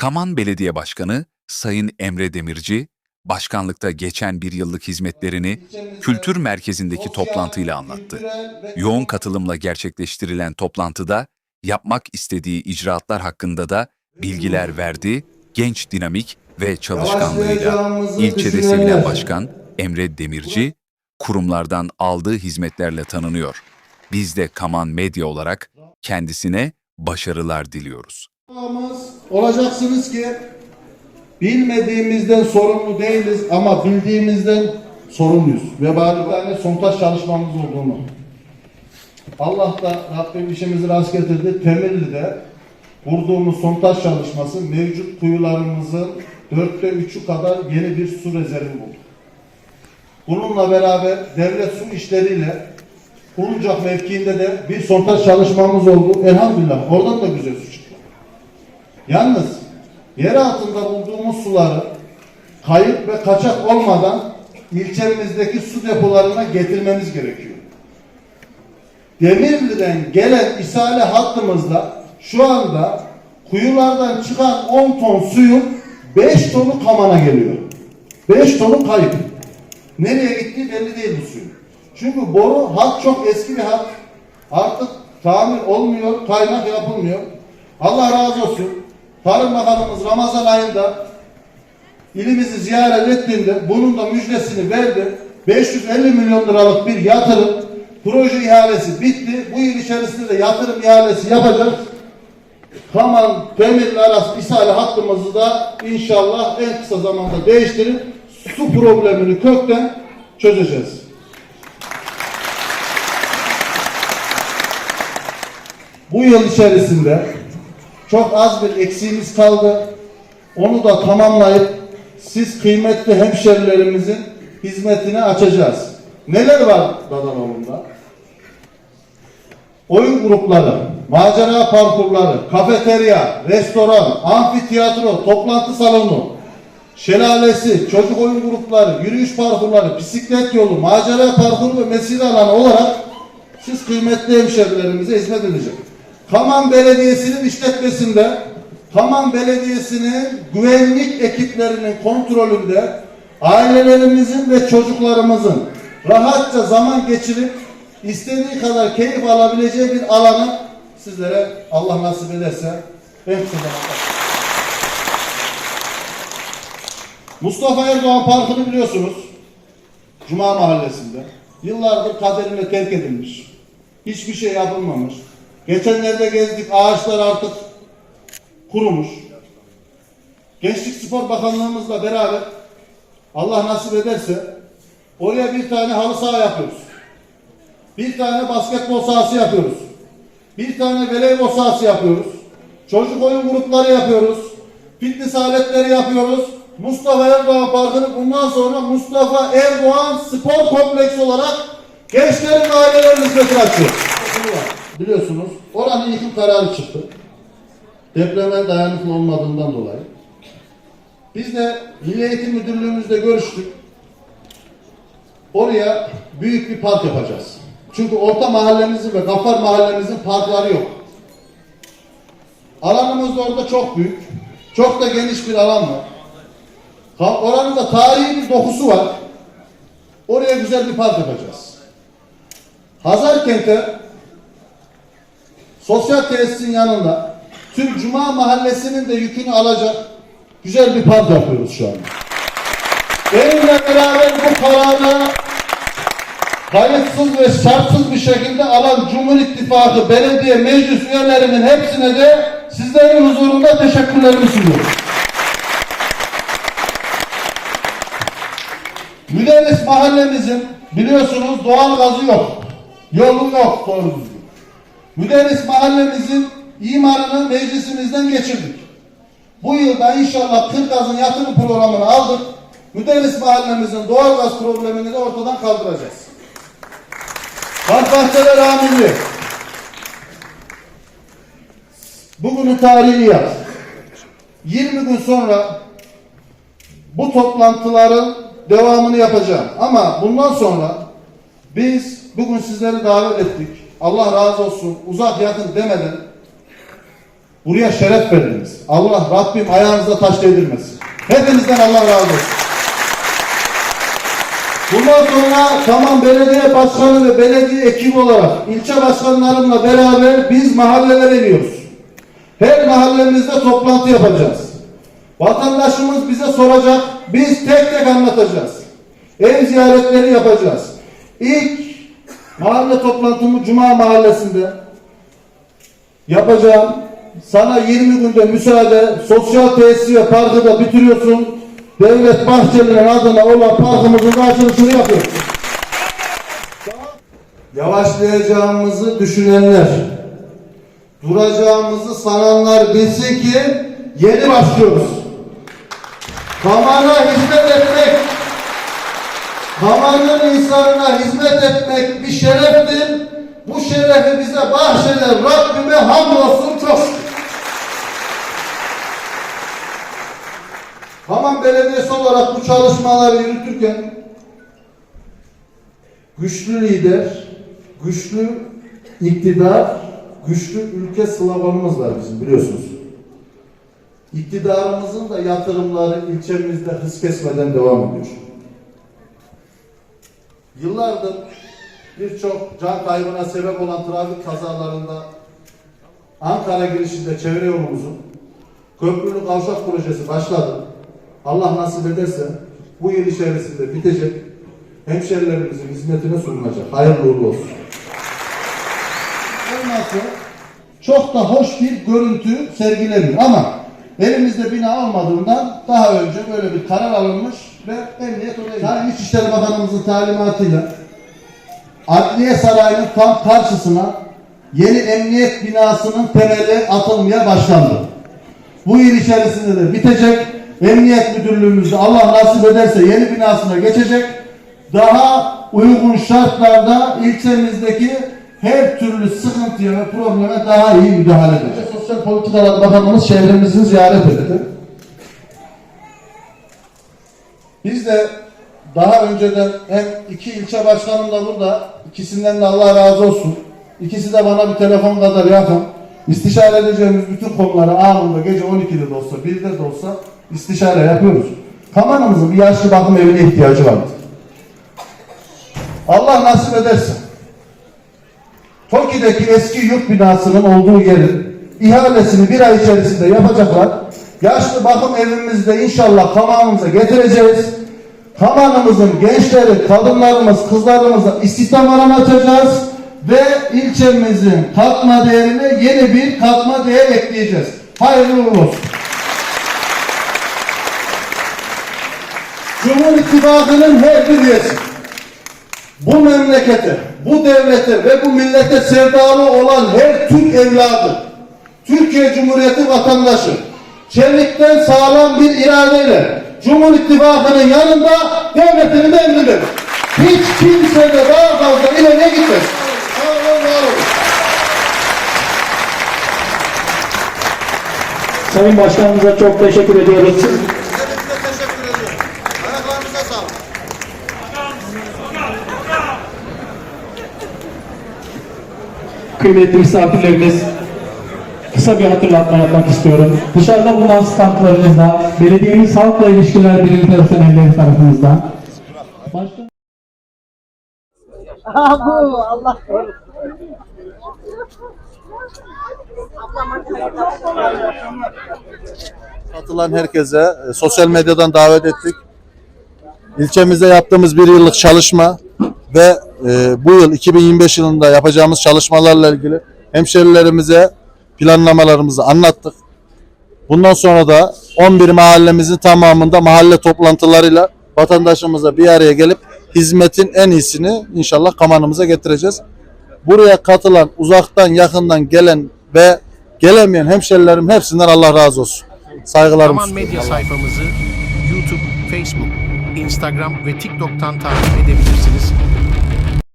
Kaman Belediye Başkanı Sayın Emre Demirci, başkanlıkta geçen bir yıllık hizmetlerini kültür merkezindeki toplantıyla anlattı. Yoğun katılımla gerçekleştirilen toplantıda yapmak istediği icraatlar hakkında da bilgiler verdi. Genç dinamik ve çalışkanlığıyla ilçede sevilen başkan Emre Demirci, kurumlardan aldığı hizmetlerle tanınıyor. Biz de Kaman Medya olarak kendisine başarılar diliyoruz. Olacaksınız ki bilmediğimizden sorumlu değiliz ama bildiğimizden sorumluyuz. Ve bari bir tane sontaj çalışmamız olduğunu. Allah da Rabbim işimizi rast getirdi. Temelli'de kurduğumuz sontaj çalışması mevcut kuyularımızın dörtte üçü kadar yeni bir su rezervi buldu. Bununla beraber devlet su işleriyle Kuruncak mevkiinde de bir sontaj çalışmamız oldu. Elhamdülillah oradan da güzel su çıktı. Yalnız yer altında bulduğumuz suları kayıp ve kaçak olmadan ilçemizdeki su depolarına getirmemiz gerekiyor. Demirli'den gelen isale hattımızda şu anda kuyulardan çıkan 10 ton suyun 5 tonu kamana geliyor. 5 tonu kayıp. Nereye gittiği belli değil bu suyun. Çünkü boru hat çok eski bir hat. Artık tamir olmuyor, kaynak yapılmıyor. Allah razı olsun. Tarım Bakanımız Ramazan ayında ilimizi ziyaret ettiğinde bunun da müjdesini verdi. 550 milyon liralık bir yatırım proje ihalesi bitti. Bu yıl içerisinde de yatırım ihalesi yapacağız. Kaman Demirli arası ishali hattımızı da inşallah en kısa zamanda değiştirip su problemini kökten çözeceğiz. Bu yıl içerisinde çok az bir eksiğimiz kaldı. Onu da tamamlayıp siz kıymetli hemşerilerimizin hizmetine açacağız. Neler var Dadanoğlu'nda? Oyun grupları, macera parkurları, kafeterya, restoran, amfiteyatro, toplantı salonu, şelalesi, çocuk oyun grupları, yürüyüş parkurları, bisiklet yolu, macera parkuru ve mesire alanı olarak siz kıymetli hemşerilerimize hizmet edecek. Kaman Belediyesi'nin işletmesinde Kaman Belediyesi'nin güvenlik ekiplerinin kontrolünde ailelerimizin ve çocuklarımızın rahatça zaman geçirip istediği kadar keyif alabileceği bir alanı sizlere Allah nasip ederse en kısa zamanda Mustafa Erdoğan Parkı'nı biliyorsunuz. Cuma Mahallesi'nde. Yıllardır kaderine terk edilmiş. Hiçbir şey yapılmamış. Geçenlerde gezdik ağaçlar artık kurumuş. Gençlik Spor Bakanlığımızla beraber Allah nasip ederse oraya bir tane halı saha yapıyoruz. Bir tane basketbol sahası yapıyoruz. Bir tane voleybol sahası yapıyoruz. Çocuk oyun grupları yapıyoruz. Fitness aletleri yapıyoruz. Mustafa Erdoğan Parkı'nı bundan sonra Mustafa Erdoğan Spor Kompleksi olarak gençlerin ve ailelerin hizmetine açıyoruz. Biliyorsunuz oranın yıkım kararı çıktı. Depreme dayanıklı olmadığından dolayı. Biz de Milli Eğitim Müdürlüğümüzle görüştük. Oraya büyük bir park yapacağız. Çünkü orta mahallemizin ve Gaffar mahallemizin parkları yok. Alanımız da orada çok büyük. Çok da geniş bir alan var. Ha- Oranın da tarihi bir dokusu var. Oraya güzel bir park yapacağız. Hazarkent'e sosyal tesisin yanında tüm Cuma mahallesinin de yükünü alacak güzel bir park yapıyoruz şu anda. Benimle beraber bu kararı kayıtsız ve şartsız bir şekilde alan Cumhur İttifakı belediye meclis üyelerinin hepsine de sizlerin huzurunda teşekkürlerimi sunuyorum. Müderris mahallemizin biliyorsunuz doğal gazı yok. Yolu yok doğru. Müderris mahallemizin imarını meclisimizden geçirdik. Bu yılda inşallah Kırgaz'ın yatırım programını aldık. Müderris mahallemizin doğal gaz problemini de ortadan kaldıracağız. Park Bahçeler Amirliği. Bugünün tarihi yaz. 20 gün sonra bu toplantıların devamını yapacağım. Ama bundan sonra biz bugün sizleri davet ettik. Allah razı olsun uzak yakın demeden Buraya şeref verdiniz. Allah Rabbim ayağınıza taş değdirmesin. Hepinizden Allah razı olsun. Bundan sonra tamam belediye başkanı ve belediye ekibi olarak ilçe başkanlarımla beraber biz mahallelere iniyoruz. Her mahallemizde toplantı yapacağız. Vatandaşımız bize soracak, biz tek tek anlatacağız. Ev ziyaretleri yapacağız. İlk mahalle toplantımı Cuma mahallesinde yapacağım. Sana 20 günde müsaade, sosyal tesis ve parkı da bitiriyorsun. Devlet Bahçeli'nin adına olan parkımızın da açılışını yapıyoruz. Yavaşlayacağımızı düşünenler, duracağımızı sananlar bilsin ki yeni başlıyoruz. Kamana hizmet etmek, Kamanın insanına hizmet etmek bir şereftir. Bu şerefi bize bahşeden Rabbime hamdolsun çok şükür. Kaman Belediyesi olarak bu çalışmaları yürütürken güçlü lider, güçlü iktidar, güçlü ülke sloganımız var bizim biliyorsunuz. İktidarımızın da yatırımları ilçemizde hız kesmeden devam ediyor. Yıllardır birçok can kaybına sebep olan trafik kazalarında Ankara girişinde çevre yolumuzun köprülü kavşak projesi başladı. Allah nasip ederse bu yıl içerisinde bitecek. Hemşerilerimizin hizmetine sunulacak. Hayırlı uğurlu olsun. Olması çok da hoş bir görüntü sergilemiyor ama elimizde bina olmadığından daha önce böyle bir karar alınmış ve emniyet oraya Sayın İçişleri Bakanımızın talimatıyla Adliye Sarayı'nın tam karşısına yeni emniyet binasının temeli atılmaya başlandı. Bu yıl içerisinde de bitecek. Emniyet Müdürlüğümüzde Allah nasip ederse yeni binasına geçecek. Daha uygun şartlarda ilçemizdeki her türlü sıkıntıya ve probleme daha iyi müdahale edecek. Sosyal Politikalar Bakanımız şehrimizi ziyaret etti. Biz de daha önceden hem iki ilçe başkanım da burada, ikisinden de Allah razı olsun. İkisi de bana bir telefon kadar yakın. İstişare edeceğimiz bütün konuları anında gece 12'de de olsa, 1'de de olsa istişare yapıyoruz. Kamanımızın bir yaşlı bakım evine ihtiyacı vardı. Allah nasip ederse Toki'deki eski yurt binasının olduğu yerin ihalesini bir ay içerisinde yapacaklar. Yaşlı bakım evimizde inşallah kamanımıza getireceğiz. Kamanımızın gençleri, kadınlarımız, kızlarımıza istihdam alanı ve ilçemizin katma değerine yeni bir katma değer ekleyeceğiz. Hayırlı uğurlu olsun. Cumhur İttifakı'nın her bir üyesi bu memlekete, bu devlete ve bu millete sevdalı olan her Türk evladı, Türkiye Cumhuriyeti vatandaşı, çelikten sağlam bir iradeyle Cumhur İttifakı'nın yanında devletinin emrindedir. Hiç kimse de daha fazla ileriye gitmez. Sayın Başkanımıza çok teşekkür ediyoruz. Kıymetli misafirlerimiz, kısa bir hatırlatma yapmak istiyorum. Dışarıda bulunan standlarınızda belediyenin halkla ilişkiler birimi personelleri tarafımızdan Başkan Abu Allah korusun. Katılan herkese e, sosyal medyadan davet ettik. İlçemizde yaptığımız bir yıllık çalışma ve e, bu yıl 2025 yılında yapacağımız çalışmalarla ilgili hemşerilerimize planlamalarımızı anlattık. Bundan sonra da 11 mahallemizin tamamında mahalle toplantılarıyla vatandaşımıza bir araya gelip hizmetin en iyisini inşallah kamanımıza getireceğiz. Buraya katılan, uzaktan yakından gelen ve gelemeyen hemşerilerim hepsinden Allah razı olsun. Saygılarımı Kaman. Medya sayfamızı YouTube, Facebook, Instagram ve TikTok'tan takip edebilirsiniz.